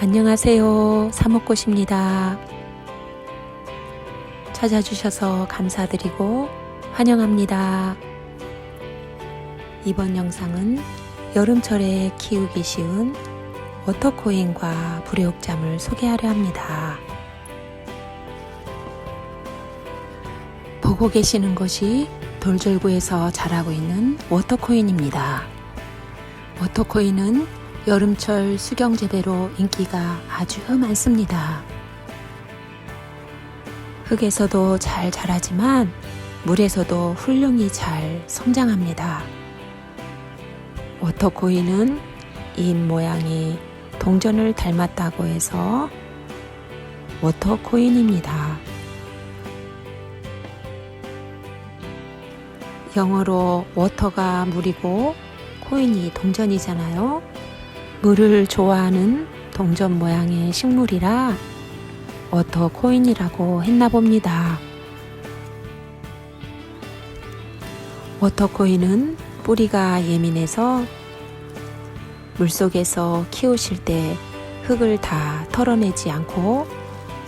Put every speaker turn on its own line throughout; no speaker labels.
안녕하세요. 사목꽃입니다. 찾아주셔서 감사드리고 환영합니다. 이번 영상은 여름철에 키우기 쉬운 워터코인과 불의옥잠을 소개하려 합니다. 보고 계시는 것이 돌절구에서 자라고 있는 워터코인입니다. 워터코인은 여름철 수경 재배로 인기가 아주 많습니다. 흙에서도 잘 자라지만 물에서도 훌륭히 잘 성장합니다. 워터코인은 잎 모양이 동전을 닮았다고 해서 워터코인입니다. 영어로 워터가 물이고 코인이 동전이잖아요. 물을 좋아하는 동전 모양의 식물이라 워터 코인이라고 했나 봅니다. 워터 코인은 뿌리가 예민해서 물속에서 키우실 때 흙을 다 털어내지 않고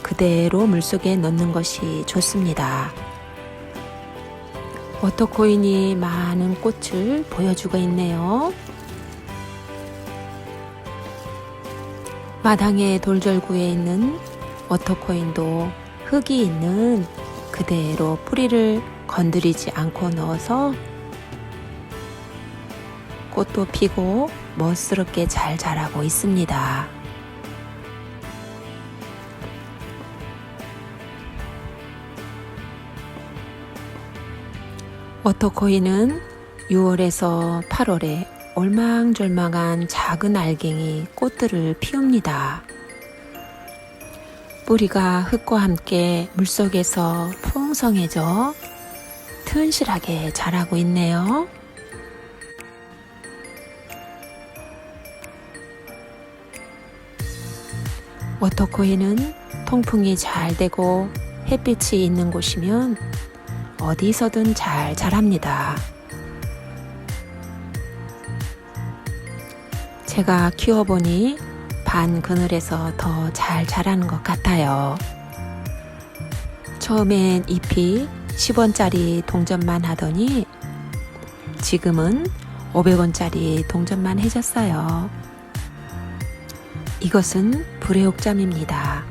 그대로 물속에 넣는 것이 좋습니다. 워터코인이 많은 꽃을 보여주고 있네요. 마당의 돌절구에 있는 워터코인도 흙이 있는 그대로 뿌리를 건드리지 않고 넣어서 꽃도 피고 멋스럽게 잘 자라고 있습니다. 워터코인은 6월에서 8월에 올망졸망한 작은 알갱이 꽃들을 피웁니다. 뿌리가 흙과 함께 물속에서 풍성해져 튼실하게 자라고 있네요. 워터코인은 통풍이 잘 되고 햇빛이 있는 곳이면 어디서든 잘 자랍니다. 제가 키워보니 반 그늘에서 더 잘 자라는 것 같아요. 처음엔 잎이 10원짜리 동전만 하더니 지금은 500원짜리 동전만 해졌어요. 이것은 불의 옥잠입니다.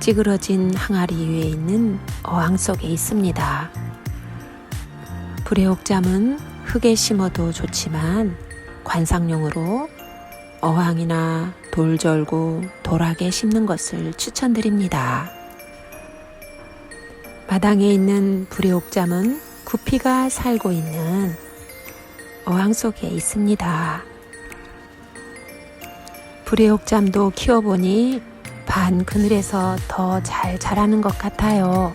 찌그러진 항아리 위에 있는 어항 속에 있습니다. 불의 옥잠은 흙에 심어도 좋지만 관상용으로 어항이나 돌절구, 도락에 심는 것을 추천드립니다. 마당에 있는 불의옥잠은 구피가 살고 있는 어항 속에 있습니다. 불의옥잠도 키워보니 반 그늘에서 더 잘 자라는 것 같아요.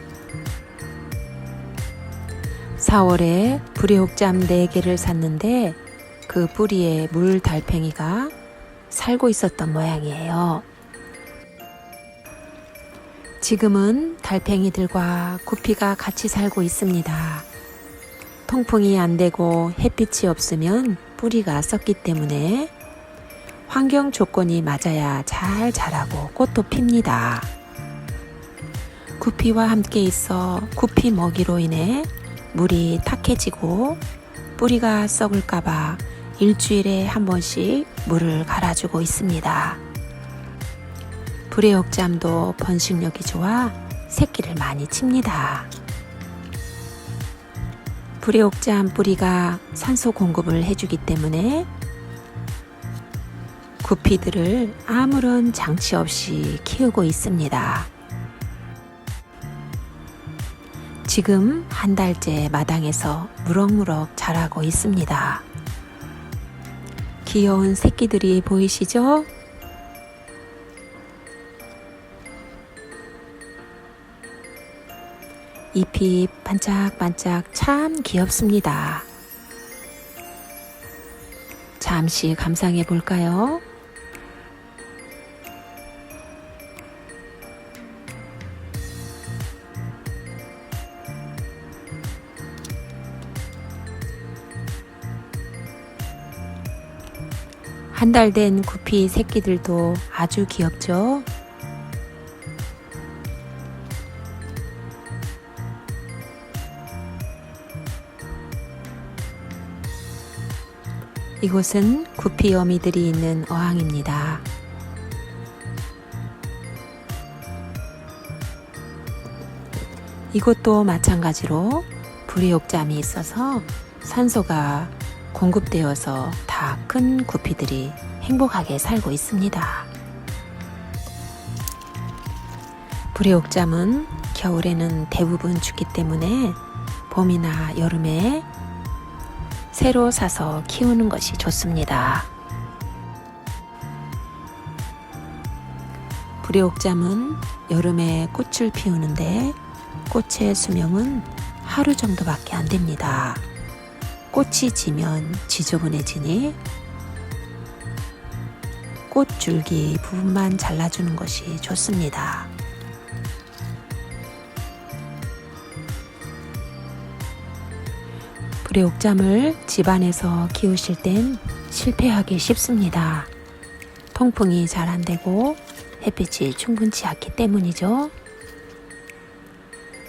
4월에 불의옥잠 4개를 샀는데 그 뿌리에 물 달팽이가 살고 있었던 모양이에요. 지금은 달팽이들과 구피가 같이 살고 있습니다. 통풍이 안 되고 햇빛이 없으면 뿌리가 썩기 때문에 환경 조건이 맞아야 잘 자라고 꽃도 핍니다. 구피와 함께 있어 구피 먹이로 인해 물이 탁해지고 뿌리가 썩을까봐 일주일에 한 번씩 물을 갈아주고 있습니다. 불의옥잠도 번식력이 좋아 새끼를 많이 칩니다. 불의 옥잠 뿌리가 산소 공급을 해주기 때문에 구피들을 아무런 장치 없이 키우고 있습니다. 지금 한 달째 마당에서 무럭무럭 자라고 있습니다. 귀여운 새끼들이 보이시죠? 잎이 반짝반짝 참 귀엽습니다. 잠시 감상해 볼까요? 한 달 된 구피 새끼들도 아주 귀엽죠? 이곳은 구피 어미들이 있는 어항입니다. 이곳도 마찬가지로 불이옥잠이 있어서 산소가 공급되어서 다 큰 구피들이 행복하게 살고 있습니다. 불이옥잠은 겨울에는 대부분 죽기 때문에 봄이나 여름에 새로 사서 키우는 것이 좋습니다. 불이옥잠은 여름에 꽃을 피우는데 꽃의 수명은 하루 정도밖에 안 됩니다. 꽃이 지면 지저분해지니 꽃줄기 부분만 잘라주는 것이 좋습니다. 불의 옥잠을 집안에서 키우실 땐 실패하기 쉽습니다. 통풍이 잘 안 되고 햇빛이 충분치 않기 때문이죠.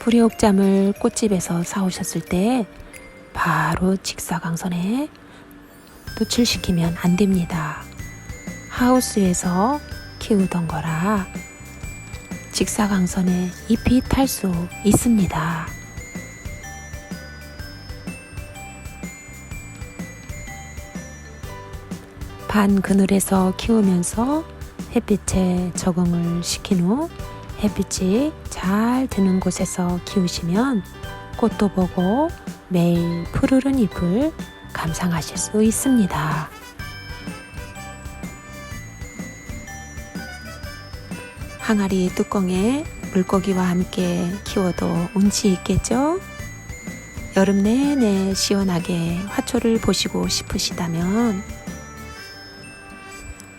불의 옥잠을 꽃집에서 사오셨을 때 바로 직사광선에 노출시키면 안 됩니다. 하우스에서 키우던 거라 직사광선에 잎이 탈 수 있습니다. 반 그늘에서 키우면서 햇빛에 적응을 시킨 후 햇빛이 잘 드는 곳에서 키우시면 꽃도 보고 매일 푸르른 잎을 감상하실 수 있습니다. 항아리 뚜껑에 물고기와 함께 키워도 운치 있겠죠? 여름 내내 시원하게 화초를 보시고 싶으시다면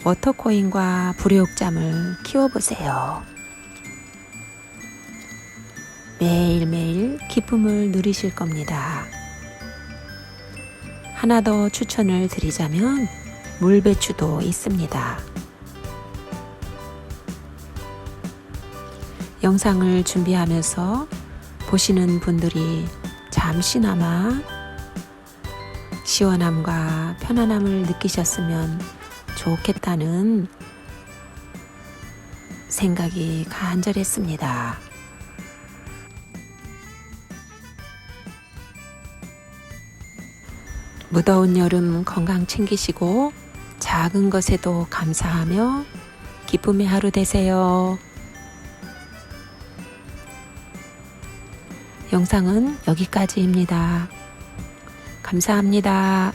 워터코인과 불효옥잠을 키워보세요. 매일매일 기쁨을 누리실 겁니다. 하나 더 추천을 드리자면 물배추도 있습니다. 영상을 준비하면서 보시는 분들이 잠시나마 시원함과 편안함을 느끼셨으면 좋겠다는 생각이 간절했습니다. 무더운 여름 건강 챙기시고 작은 것에도 감사하며 기쁨의 하루 되세요. 영상은 여기까지입니다. 감사합니다.